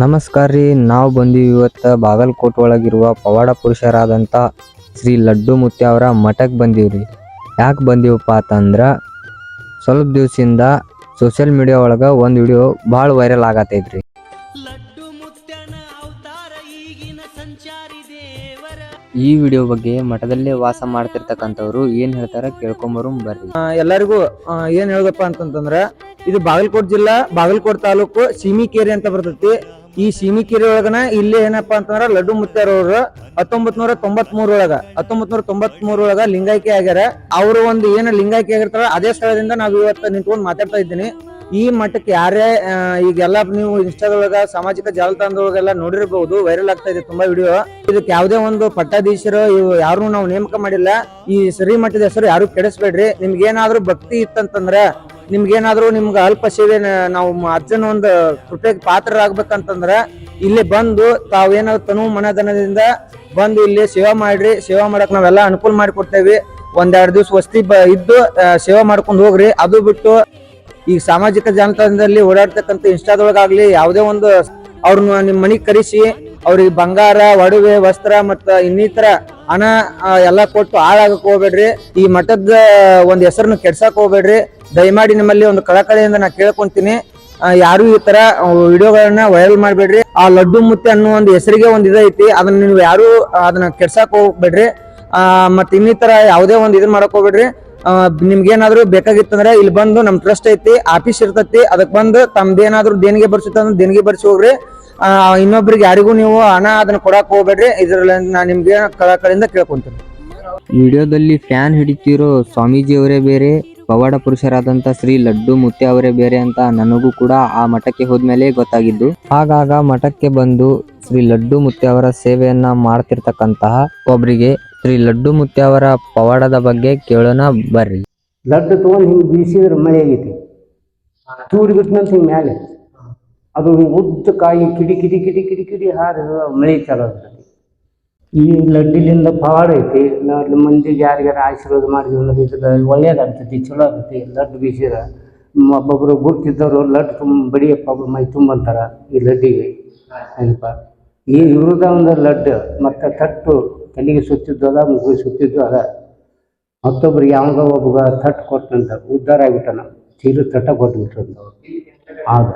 ನಮಸ್ಕಾರ ರೀ ನಾವು ಬಂದೀವಿ ಇವತ್ತು ಬಾಗಲಕೋಟ್ ಒಳಗಿರುವ ಪವಾಡ ಪುರುಷರಾದಂಥ ಶ್ರೀ ಲಡ್ಡು ಮುತ್ಯ ಅವರ ಮಠಕ್ಕೆ ಬಂದೀವಿ ರೀ. ಯಾಕೆ ಬಂದೀವಪ್ಪ ಅಂತಂದ್ರೆ ಸ್ವಲ್ಪ ದಿವಸದಿಂದ ಸೋಷಿಯಲ್ ಮೀಡಿಯಾ ಒಳಗೆ ಒಂದು ವಿಡಿಯೋ ಭಾಳ ವೈರಲ್ ದೇವರ. ಈ ವಿಡಿಯೋ ಬಗ್ಗೆ ಮಠದಲ್ಲೇ ವಾಸ ಮಾಡ್ತಿರ್ತಕ್ಕಂಥವ್ರು ಏನು ಹೇಳ್ತಾರೆ ಕೇಳ್ಕೊಂಬರು ಬರ್ರಿ. ಎಲ್ಲರಿಗೂ ಏನು ಏನ್ ಹೇಳ್ದಪ್ಪ ಅಂತಂತಂದ್ರ ಇದು ಬಾಗಲಕೋಟ್ ಜಿಲ್ಲಾ, ಬಾಗಲಕೋಟ್ ತಾಲೂಕು ಸೀಮಿಕೇರಿ ಅಂತ ಬರ್ತೈತಿ. ಈ ಸೀಮಿಕೇರಿ ಒಳಗನ ಇಲ್ಲಿ ಏನಪ್ಪಾ ಅಂತಂದ್ರ ಲಡ್ಡು ಮುತ್ಯಾರವ್ರು ಹತ್ತೊಂಬತ್ ನೂರ ತೊಂಬತ್ ಮೂರೊಳಗ ಹತ್ತೊಂಬತ್ ನೂರ ತೊಂಬತ್ ಮೂರೊಳಗ ಲಿಂಗಾಯ್ಕೆ ಆಗ್ಯಾರ. ಅವರು ಒಂದು ಏನು ಲಿಂಗಾಯ್ಕೆ ಆಗಿರ್ತಾರ, ಅದೇ ಸ್ಥಳದಿಂದ ನಾವು ಇವತ್ತು ನಿಂತ್ಕೊಂಡು ಮಾತಾಡ್ತಾ ಇದ್ದೀನಿ. ಈ ಮಠಕ್ಕೆ ಯಾರೇ ಈಗ ಈಗೆಲ್ಲ ನೀವು ಇನ್ಸ್ಟಾದೊಳಗ ಸಾಮಾಜಿಕ ಜಾಲತಾಣದೊಳಗೆಲ್ಲ ನೋಡಿರ್ಬಹುದು ವೈರಲ್ ಆಗ್ತಾ ಇದೆ ತುಂಬಾ ವಿಡಿಯೋ ಇದಕ್ಕೆ ಯಾವುದೇ ಒಂದು ಪಟ್ಟಾಧೀಶರು, ಇವು ಯಾರು ನಾವು ನೇಮಕ ಮಾಡಿಲ್ಲ. ಈ ಸರಿ ಮಠದ ಹೆಸರು ಯಾರು ಕೆಡಿಸ್ಬೇಡ್ರಿ. ನಿಮ್ಗೆ ಏನಾದ್ರೂ ಭಕ್ತಿ ಇತ್ತಂತಂದ್ರ ನಿಮ್ಗೇನಾದ್ರೂ ನಿಮ್ಗೆ ಅಲ್ಪ ಸೇವೆ ನಾವು ಅಜ್ಜನ ಒಂದು ಕೃಪೆಗೆ ಪಾತ್ರರಾಗ್ಬೇಕಂತಂದ್ರ ಇಲ್ಲಿ ಬಂದು ತಾವೇನಾದ್ರು ತನು ಮನಧನದಿಂದ ಬಂದು ಇಲ್ಲಿ ಸೇವಾ ಮಾಡ್ರಿ, ಸೇವಾ ಮಾಡಕ್ ನಾವೆಲ್ಲ ಅನುಕೂಲ ಮಾಡಿಕೊಡ್ತೇವಿ. ಒಂದೆರಡು ದಿವಸ ವಸ್ತಿ ಬ ಇದ್ದು ಸೇವಾ ಮಾಡ್ಕೊಂಡು ಹೋಗ್ರಿ. ಅದು ಬಿಟ್ಟು ಈಗ ಸಾಮಾಜಿಕ ಜಾಲತಾಣದಲ್ಲಿ ಓಡಾಡ್ತಕ್ಕಂಥ ಇನ್ಸ್ಟಾದೊಳಗಾಗ್ಲಿ ಯಾವುದೇ ಒಂದು ಅವ್ರನ್ನ ನಿಮ್ಮ ಮನೆಗೆ ಕರೆಸಿ, ಅವ್ರಿಗೆ ಬಂಗಾರ, ಒಡವೆ, ವಸ್ತ್ರ ಮತ್ತ ಇನ್ನಿತರ ಹಣ ಎಲ್ಲ ಎಲ್ಲಾ ಕೊಟ್ಟು ಹಾಳಾಗಕ್ ಹೋಗ್ಬೇಡ್ರಿ. ಈ ಮಠದ ಒಂದ್ ಹೆಸರನ್ನ ಕೆಡ್ಸಕ್ ಹೋಗ್ಬೇಡ್ರಿ. ದಯಮಾಡಿ ನಿಮ್ಮಲ್ಲಿ ಒಂದು ಕಳಕಳಿಯಿಂದ ನಾ ಕೇಳ್ಕೊಂತೀನಿ. ಯಾರು ಈ ತರ ವಿಡಿಯೋಗಳನ್ನ ವೈರಲ್ ಮಾಡಬೇಡ್ರಿ. ಆ ಲಡ್ಡು ಮುತ್ತೆ ಅನ್ನೋ ಒಂದು ಹೆಸರಿಗೆ ಒಂದ್ ಇದೈತಿ. ಅದನ್ನ ನೀವು ಯಾರು, ಅದನ್ನ ಕೆಡ್ಸಕ್ ಹೋಗ್ಬೇಡ್ರಿ. ಆ ಮತ್ ಇನ್ನಿತರ ಯಾವುದೇ ಒಂದು ಇದನ್ನ ಮಾಡಕ್ ಹೋಗ್ಬೇಡ್ರಿ. ನಿಮ್ಗೇನಾದ್ರೂ ಬೇಕಾಗಿತ್ತಂದ್ರೆ ಇಲ್ಲಿ ಬಂದು ನಮ್ ಟ್ರಸ್ಟ್ ಐತಿ ಆಫೀಸ್ ಇರ್ತೈತಿ. ಅದಕ್ಕೆ ಬಂದು ತಮ್ದೇನಾದ್ರೂ ದೇಣಿಗೆ ಬರ್ಸುತ್ತಂದ್ರೆ ದೇಣಿಗೆ ಬರ್ಸಿ ಹೋಗ್ರಿ. ಇನ್ನೊಬ್ರಿಗೆ ಯಾರಿಗೂ ನೀವು ಹಣ ಅದನ್ನ ಕೊಡಕ್ ಹೋಗ್ಬೇಡ್ರಿ. ಇದ್ರಲ್ಲಿ ನಾ ನಿಮ್ಗೆ ಕಳಕಳಿಯಿಂದ ಕೇಳ್ಕೊಂತೀನಿ. ವಿಡಿಯೋದಲ್ಲಿ ಫ್ಯಾನ್ ಹಿಡಿತಿರೋ ಸ್ವಾಮೀಜಿ ಅವರೇ ಬೇರೆ ಪವಾಡ ಪುರುಷರಾದಂಥ ಶ್ರೀ ಲಡ್ಡು ಮುತ್ತೆ ಅವರೇ ಬೇರೆ ಅಂತ ನನಗೂ ಕೂಡ ಆ ಮಠಕ್ಕೆ ಹೋದ್ಮೇಲೆ ಗೊತ್ತಾಗಿದ್ದು. ಆಗಾಗ ಮಠಕ್ಕೆ ಬಂದು ಶ್ರೀ ಲಡ್ಡು ಮುತ್ತೆ ಅವರ ಸೇವೆಯನ್ನ ಮಾಡ್ತಿರ್ತಕ್ಕಂತಹ ಒಬ್ಬರಿಗೆ ಶ್ರೀ ಲಡ್ಡು ಮುತ್ತೆ ಅವರ ಪವಾಡದ ಬಗ್ಗೆ ಕೇಳೋಣ ಬರ್ರಿ. ಲಡ್ಡು ತಗೊಂಡು ಹಿಂಗೆ ಬೀಸಿದ್ರೆ ಮಳೆ ಆಗೈತಿ. ತೂರಿ ಬಿಟ್ನಂತ ಹಿಂಗೆ ಮೇಲೆ ಅದು ಉದ್ದ ಕಾಯಿ ಕಿಡಿ ಕಿಡಿ ಕಿಡಿ ಕಿಡಿ ಕಿಡಿ ಹಾರಿ ಮಳೆ ಚಾಲು ಆಗ್ತೈತಿ ಈ ಲಡ್ಡಿಲಿಂದ ಭಾಳ ಐತಿ. ನಾವು ಮಂದಿಗೆ ಯಾರಿಗಾರ ಆಶೀರ್ವಾದ ಮಾಡಿದ್ವಿ ಅಂದ್ರೆ ಇದ್ರ ಒಳ್ಳೇದಾಗ್ತೈತಿ, ಚಲೋ ಆಗ್ತೈತಿ. ಲಡ್ಡು ಬೀಸಿದ್ರೆ ಮ್- ಒಬ್ಬೊಬ್ರು ಗುರ್ತಿದ್ದವರು ಲಡ್ಡು ತುಂಬ, ಬಡಿಯಪ್ಪ ಮೈ ತುಂಬಂತಾರ ಈ ಲಡ್ಡಿಗೆ. ಏನಪ್ಪ? ಈ ಇವ್ರದ ಒಂದು ಲಡ್ಡು, ಮತ್ತು ತಟ್ಟು, ತಲೆಗೆ ಸುತ್ತಿದ್ದು ಅದ, ಮುಗಿಗೆ ಸುತ್ತಿದ್ದು ಅದ. ಮತ್ತೊಬ್ರಿಗೆ ಯಾವಾಗ ಒಬ್ಬ ತಟ್ಟು ಕೊಟ್ಟಂತ ಉದ್ಧಾರ ಆಗ್ಬಿಟ್ಟನ. ಚೀಲ ತಟ್ಟ ಕೊಟ್ಬಿಟ್ರಂತ ಆಗ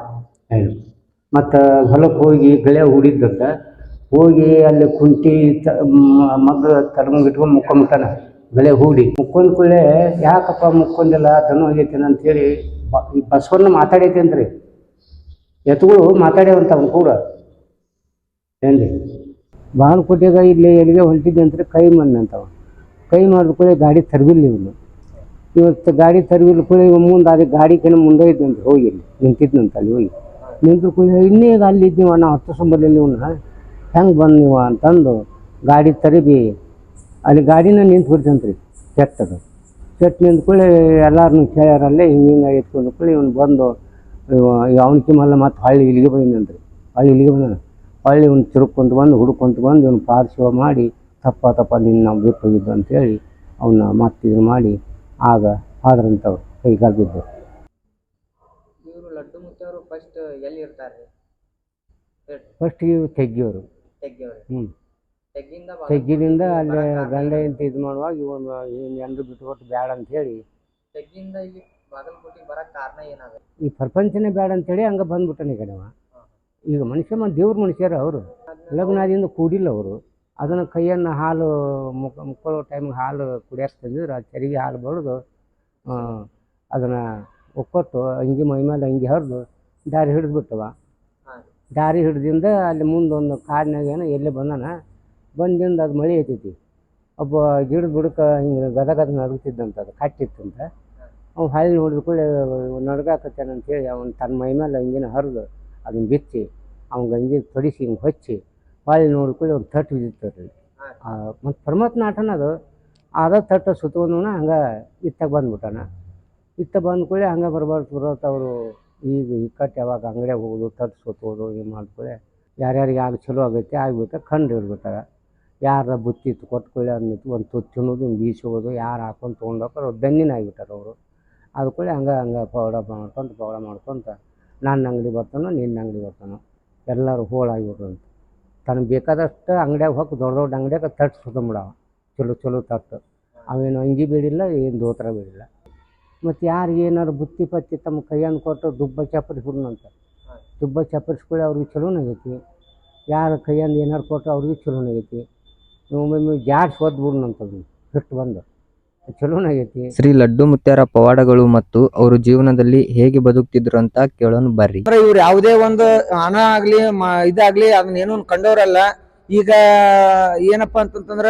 ಏನು ಮತ್ತು ಹೊಲಕ್ಕೆ ಹೋಗಿ ಗಳೆ ಹುಡಿದ್ದಂತ ಹೋಗಿ ಅಲ್ಲಿ ಕುಂಟಿ ತ ಮಗ್ಳು ತರ್ಮಗಿಟ್ಕೊಂಡು ಮುಕ್ಕೊಂಬಿಟ್ಟಾನ. ಗಳೆ ಹೂಡಿ. ಮುಕ್ಕೊಂಡ್ ಕೂಡಲೇ ಯಾಕಪ್ಪ ಮುಕ್ಕೊಂಡಿಲ್ಲ ದನ ಹೋಗೈತೇನೆ ಅಂತೇಳಿ ಬ, ಈ ಬಸವಣ್ಣ ಮಾತಾಡೈತೆ ಅಂದ್ರಿ ಎತ್ತುಗಳು ಮಾತಾಡ್ಯಾವಂತ ಅವ್ನು ಕೂಡ. ಏನ್ರಿ? ಬಾಗಲಕೋಟೆಗ ಇಲ್ಲಿ ಎಲ್ಲಿಗೆ ಹೊಂಟಿದ್ದೆ ಅಂತ ಕೈ ಮಣ್ಣಂತವ ಕೈ ಮಾಡಿದ ಕೂಡ ಗಾಡಿ ತರ್ವಿಲ್ಲ ಇವನು. ಇವತ್ತು ಗಾಡಿ ತರವಿಲ್ಲ ಕೂಡ ಇವ ಮುಂದೆ ಅದೇ ಗಾಡಿ ಕೆನ ಮುಂದೆ ಇದ್ದಂತೆ ಹೋಗಿ ಇಲ್ಲಿ ನಿಂತಿದ್ನಂತ ಅಲ್ಲಿ ಹೋಗಿ. ನಿಂತು ಕೂಡ ಇನ್ನೇ ಈಗ ಅಲ್ಲಿ ಇದ್ದೀವ ನಾವು ಹತ್ತು ಸಂಬರಲ್ಲಿ ಇವನ್ನ ಹೆಂಗೆ ಬಂದು ನೀವು ಅಂತಂದು ಗಾಡಿ ತರಿಬಿ. ಅಲ್ಲಿ ಗಾಡಿನ ನಿಂತು ಬಿಡ್ತಂತ್ರಿ ಕೆಟ್ಟದು ಕೆಟ್ಟ ನಿಂತ ಕೂಡ ಎಲ್ಲಾರನ್ನು ಕೇಳ್ಯಾರಲ್ಲೇ ಹಿಂಗೆ ಹಿಂಗೆ ಕೂಡ ಇವನು ಬಂದು ಅವ್ನ ಕಿಮಲ್ಲ ಮತ್ತು ಹಳ್ಳಿ ಇಲ್ಲಿಗೆ ಬಂದಂತ್ರಿ ಹಳ್ಳಿ ಇಲ್ಲಿಗೆ ಬಂದ ಹಳ್ಳಿ ಇವ್ನು ತಿರುಗ್ಕೊಂತ ಬಂದು ಹುಡ್ಕೊಂತ ಬಂದು ಇವ್ನು ಪಾರ್ಶ್ವ ಮಾಡಿ ತಪ್ಪ ತಪ್ಪ ನಿನ್ನ ನಾವು ಬಿಟ್ಟು ಹೋಗಿದ್ದು ಅಂತೇಳಿ ಅವನ್ನ ಮತ್ತೆ ಇದು ಮಾಡಿ ಆಗ ಆದ್ರಂಥವ್ರು ಕೈಗಾಗಿದ್ದು ಇವರು ಲಡ್ಡು ಮುಚ್ಚವರು ಫಸ್ಟ್ ಎಲ್ಲಿ ಇರ್ತಾರೆ ಫಸ್ಟ್ ಇವ್ರು ತೆಗ್ಗಿಯವರು ಹ್ಞೂ ತೆಗ್ಗಿದಿಂದ ಅಲ್ಲಿ ಗಂಡ ಅಂತ ಇದು ಮಾಡುವಾಗ ಇವನು ಏನು ಎಂದು ಬಿಟ್ಕೊಟ್ಟು ಬೇಡ ಅಂತೇಳಿ ತೆಗ್ಗಿಂದ ಇಲ್ಲಿ ಬಾಗಲಕೋಟೆಗೆ ಬರಕ್ ಕಾರಣ ಏನಾಗ ಈ ಪ್ರಪಂಚನೇ ಬೇಡ ಅಂತೇಳಿ ಹಂಗೆ ಬಂದ್ಬಿಟ್ಟನೆ ಈ ಕಡೆವ. ಈಗ ಮನುಷ್ಯ ಮ ದೇವ್ರ ಮನುಷ್ಯರು ಅವರು. ಲಗ್ನಾದಿಂದ ಕೂಡಿಲ್ಲ ಅವರು. ಅದನ್ನು ಕೈಯನ್ನು ಹಾಲು ಮುಕ್ ಮುಕ್ಕೊಳ್ಳೋ ಟೈಮಿಗೆ ಹಾಲು ಕುಡಿಯಕ್ಕೆ ತಂದಿದ್ರು. ಆ ಚರಿಗೆ ಹಾಲು ಬಡಿದು ಅದನ್ನು ಒಕ್ಕೊಟ್ಟು ಅಂಗಿ ಮೈ ಮೇಲೆ ಅಂಗಿ ಹರಿದು ದಾರಿ ಹಿಡಿದು ಬಿಟ್ಟವ ಹಾಂ. ದಾರಿ ಹಿಡ್ದಿಂದ ಅಲ್ಲಿ ಮುಂದೊಂದು ಕಾಡಿನಾಗ ಏನೋ ಎಲ್ಲಿ ಬಂದಾನ, ಬಂದಿಂದ ಅದು ಮಳೆ ಐತೈತಿ ಒಬ್ಬ ಗಿಡದ ಬುಡಕ್ಕೆ ಹಿಂಗೆ ಗದ ಗದ ನಡುಗ್ತಿದ್ದಂತ ಅದು, ಕಟ್ಟಿತ್ತಂತ. ಅವ್ನು ಹಳ್ಳಿ ನೋಡಿದ ಕೂಡಲೇ ನಡ್ಗಾಕತ್ತಾನ ಅಂತೇಳಿ ಅವ್ನು ತನ್ನ ಮೈ ಮೇಲೆ ಅಂಗಿನ ಹರಿದು ಅದನ್ನ ಬಿಚ್ಚಿ ಅವ್ನ ಗಂಜಿ ತೊಡಿಸಿ ಹಿಂಗೆ ಹೊಚ್ಚಿ, ಹೊಳ್ಳಿ ನೋಡಿದ ಕೂಡಲೇ ಒಂದು ತಟ್ಟು ಬಿದ್ದಿತ್ತು ಮತ್ತು ಪರಮಾತ್ಮ ಆಟನ ಅದು ಅದ ತಟ್ಟ ಸುತ್ತಕೊಂಡು ಹಂಗೆ ಇತ್ತಾಗ ಬಂದ್ಬಿಟ್ಟಾನ. ಇತ್ತ ಬಂದ ಕೂಡಲೇ ಹಂಗೆ ಬರಬಾರ್ದು ಅವರು ಈಗ ಇಕ್ಕಟ್ಟು ಯಾವಾಗ ಅಂಗಡಿಯಾಗ ಹೋಗೋದು ತಟ್ಟು ಸುತ್ತೋದು ಏನು ಮಾಡ್ಕೊಳ್ಳೆ ಯಾರ್ಯಾರಿಗೆ ಆಗ ಚಲೋ ಆಗೈತೆ ಆಗ್ಬೇಕು ಕಂಡು ಹಿಡ್ಬಿಟ್ಟಾರ ಯಾರ ಬುತ್ತಿ ಕೂಡಲೇ ಅದನ್ನ ಒಂದು ತುತ್ತು ತಿನ್ನೋದು ಹಿಂಗೆ ಬೀಸೋದು ಯಾರು ಹಾಕೊಂಡು ತೊಗೊಂಡೋಗ್ರು ಬೆನ್ನಿನ ಆಗಿಬಿಟ್ಟಾರ ಅವರು. ಅದು ಕೂಡ ಹಂಗೆ ಹಂಗೆ ಪೌಡ ಮಾಡ್ಕೊಂತ ಪೌಡ ಮಾಡ್ಕೊಂತ, ನನ್ನ ಅಂಗಡಿ ಬರ್ತಾನೋ, ನಿನ್ನ ಅಂಗಡಿ ಬರ್ತಾನೋ, ಎಲ್ಲರೂ ಹೋಳಾಗಿಬಿಟ್ರು ಅಂತ. ತನಗೆ ಬೇಕಾದಷ್ಟು ಅಂಗಡಿಯಾಗ ಹೋಗಿ, ದೊಡ್ಡ ದೊಡ್ಡ ಅಂಗಡಿಯಾಗ ತಟ್ಟು ಸುತ್ತಂಬಿಡವ ಚಲೋ ಚಲೋ ತಟ್ಟು ಅವೇನು ಅಂಗಿ ಬೇಡಿಲ್ಲ, ಏನು ದೋತ್ರ ಬೇಡಿಲ್ಲ. ಮತ್ತು ಯಾರು ಏನಾರು ಬುತ್ತಿ ಪತ್ತಿ ತಮ್ಮ ಕೈಯನ್ನು ಕೊಟ್ಟು ದುಬ್ಬ ಚಪ್ಪರಿಸ್ಬಿಡ್ನಂತ ದುಬ್ಬ ಚಪ್ಪರಿಸ್ಕೊಳ್ಳಿ ಅವ್ರಿಗೆ ಚಲೋನಾಗೈತಿ ಯಾರು ಕೈಯನ್ನು ಏನಾರು ಕೊಟ್ಟು ಅವ್ರಿಗೆ ಚಲೋನಾಗೈತಿ ಒಮ್ಮೊಮ್ಮೆ ಜಾಡ್ಸ್ ಒದ್ಬಿಡ್ನಂತದ್ದು ಹಿಟ್ಟು ಬಂದು. ಚಲೋನಾಗೈತಿ ಶ್ರೀ ಲಡ್ಡು ಮುತ್ಯಾರ ಪವಾಡಗಳು ಮತ್ತು ಅವರು ಜೀವನದಲ್ಲಿ ಹೇಗೆ ಬದುಕ್ತಿದ್ರು ಅಂತ ಕೇಳೋಣ ಬರ್ರಿ. ಅಂದ್ರೆ ಇವ್ರು ಯಾವುದೇ ಒಂದು ಹಣ ಆಗ್ಲಿ ಮ- ಇದಾಗ್ಲಿ ಅದನ್ನ ಏನೂ ಕಂಡವ್ರಲ್ಲ. ಈಗ ಏನಪ್ಪಾ ಅಂತಂತಂದ್ರ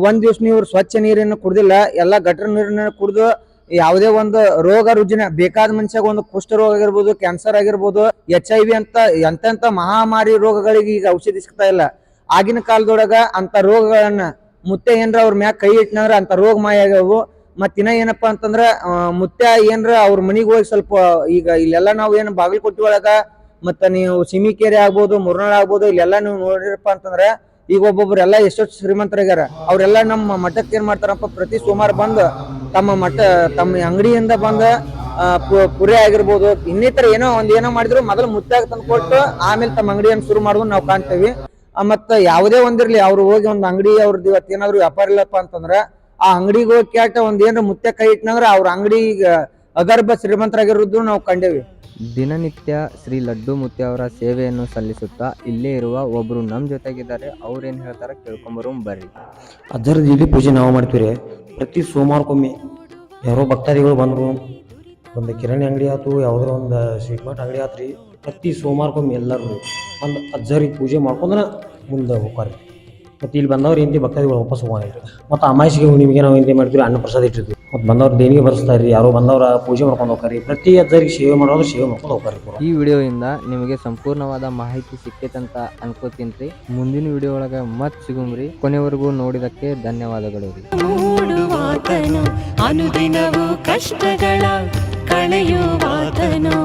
ಒಂದ್ ದಿವ್ಸ ನೀವು ಸ್ವಚ್ಛ ನೀರನ್ನು ಕುಡ್ದಿಲ್ಲ ಎಲ್ಲಾ ಗಟ್ರ ನೀರನ್ನ ಕುಡ್ದು ಯಾವುದೇ ಒಂದು ರೋಗ ರುಜಿನ ಬೇಕಾದ ಮನುಷ್ಯಾಗ ಒಂದು ಕುಷ್ಠ ರೋಗ ಆಗಿರ್ಬೋದು ಕ್ಯಾನ್ಸರ್ ಆಗಿರ್ಬೋದು ಎಚ್ ಐ ವಿ ಅಂತ ಎಂತೆಂತ ಮಹಾಮಾರಿ ರೋಗಗಳಿಗೆ ಈಗ ಔಷಧಿ ಸಿಗ್ತಾ ಇಲ್ಲ. ಆಗಿನ ಕಾಲದೊಳಗ ಅಂತ ರೋಗಗಳನ್ನ ಮುತ್ತೆ ಏನ್ರ ಅವ್ರ ಮ್ಯಾಗ ಕೈ ಇಟ್ಟನಂದ್ರ ಅಂತ ರೋಗ ಮಾಯ ಆಗ್ಯಾವು. ಮತ್ ಇನ್ನ ಏನಪ್ಪಾ ಅಂತಂದ್ರ ಮುತ್ತೆ ಏನ್ರ ಅವ್ರ ಮನಿಗ್ ಹೋಗಿ ಸ್ವಲ್ಪ ಈಗ ಇಲ್ಲೆಲ್ಲ ನಾವು ಏನು ಬಾಗಲಕೋಟೆ ಒಳಗ ಮತ್ತ ನೀವು ಸಿಮಿಕೇರಿ ಆಗ್ಬೋದು, ಮುರ್ನಾಳ್ ಆಗ್ಬೋದು, ಇಲ್ಲೆಲ್ಲ ನೀವು ನೋಡಿರಪ್ಪ ಅಂತಂದ್ರ ಈಗ ಒಬ್ಬೊಬ್ರು ಎಲ್ಲ ಎಷ್ಟೊತ್ತು ಶ್ರೀಮಂತರಾಗ್ಯಾರ. ಅವ್ರೆಲ್ಲ ನಮ್ಮ ಮಠಕ್ಕೆ ಏನ್ ಮಾಡ್ತಾರಪ್ಪ, ಪ್ರತಿ ಸೋಮವಾರ ಬಂದು ತಮ್ಮ ಮಠ ತಮ್ಮ ಅಂಗಡಿಯಿಂದ ಬಂದ ಪುರಿ ಆಗಿರ್ಬೋದು, ಇನ್ನಿತರ ಏನೋ ಒಂದ್ ಏನೋ ಮಾಡಿದ್ರು ಮೊದಲು ಮುತ್ತಾಗ ತಂದು ಕೊಟ್ಟು ಆಮೇಲೆ ತಮ್ಮ ಅಂಗಡಿಯನ್ನು ಶುರು ಮಾಡೋದು ನಾವು ಕಾಣ್ತೇವಿ. ಮತ್ತ ಯಾವುದೇ ಒಂದಿರ್ಲಿ ಅವ್ರು ಹೋಗಿ ಒಂದ್ ಅಂಗಡಿ ಅವ್ರದ್ದು ಇವತ್ತು ಏನಾದ್ರು ವ್ಯಾಪಾರ ಇಲ್ಲಪ್ಪ ಅಂತಂದ್ರ, ಆ ಅಂಗಡಿಗೆ ಹೋಗಿ ಕೇಟ ಒಂದ್ ಏನಾರ ಮುತ್ತೆ ಕೈ ಇಟ್ನಂದ್ರ ಅವ್ರ ಅಂಗಡಿ ಅಗರ್ಭ ಶ್ರೀಮಂತರಾಗಿರೋದು ನಾವು ಕಂಡೇವಿ. ದಿನನಿತ್ಯ ಶ್ರೀ ಲಡ್ಡು ಮುತ್ಯ ಅವರ ಸೇವೆಯನ್ನು ಸಲ್ಲಿಸುತ್ತಾ ಇಲ್ಲೇ ಇರುವ ಒಬ್ರು ನಮ್ಮ ಜೊತೆಗಿದ್ದಾರೆ. ಏನು ಹೇಳ್ತಾರೆ ಕೇಳ್ಕೊಂಬರು ಬರ್ರಿ. ಅದರ ಇಡೀ ಪೂಜೆ ನಾವು ಮಾಡ್ತೀವಿ ಪ್ರತಿ ಸೋಮವಾರಕ್ಕೊಮ್ಮೆ ಯಾರೋ ಭಕ್ತಾದಿಗಳು ಬಂದರು. ಒಂದು ಕಿರಾಣಿ ಅಂಗಡಿ ಆಯ್ತು ಯಾವುದೋ ಒಂದು ಸ್ವೀಟ್ ಅಂಗಡಿ ಆಯ್ತು ರೀ ಪ್ರತಿ ಸೋಮವಾರಕ್ಕೊಮ್ಮೆ ಎಲ್ಲರೂ ಒಂದು ಅಜ್ಜರಿಗೆ ಪೂಜೆ ಮಾಡ್ಕೊಂಡ್ರೆ ಮುಂದೆ ಹೋಗ್ತಾರೆ ಮತ್ತು ಇಲ್ಲಿ ಬಂದವ್ರು ఏంటి ಭಕ್ತಾದಿಗಳು ವಾಪಸ್ ಹೋಗಿ ಮತ್ತು ಅಮಾಯಿಸಿಗೆ ನಿಮಗೆ ನಾವು ಏನು ಮಾಡ್ತೀವಿ, ಅನ್ನ ಪ್ರಸಾದ ಇಟ್ಟಿರ್ತೀವಿ. ಮತ್ತು ಬಂದವ್ರು ದೇವಿಗೆ ಬರೆಸ್ತಾರೆ ರೀ ಯಾರೋ ಬಂದವ್ರ ಪೂಜೆ ಮಾಡ್ಕೊಂಡು ಹೋಗ್ತಾರೆ ಪ್ರತಿ ಅಜ್ಜರಿಗೆ ಸೇವೆ ಮಾಡೋರು ಸೇವೆ ಮಾಡ್ಕೊಂಡು ಹೋಗ್ತಾರೆ ಈ ವಿಡಿಯೋಯಿಂದ ನಿಮಗೆ ಸಂಪೂರ್ಣವಾದ ಮಾಹಿತಿ ಸಿಕ್ಕೈತಂತ ಅನ್ಕೋತೀನಿ ರೀ. ಮುಂದಿನ ವಿಡಿಯೋ ಒಳಗೆ ಮತ್ತೆ ಸಿಗುಮ್ರಿ ಕೊನೆವರೆಗೂ ನೋಡಿದಕ್ಕೆ ಧನ್ಯವಾದಗಳು ರೀ. ಅನುದಿನವು ಕಷ್ಟಗಳ ಕಳೆಯುವಾತನು.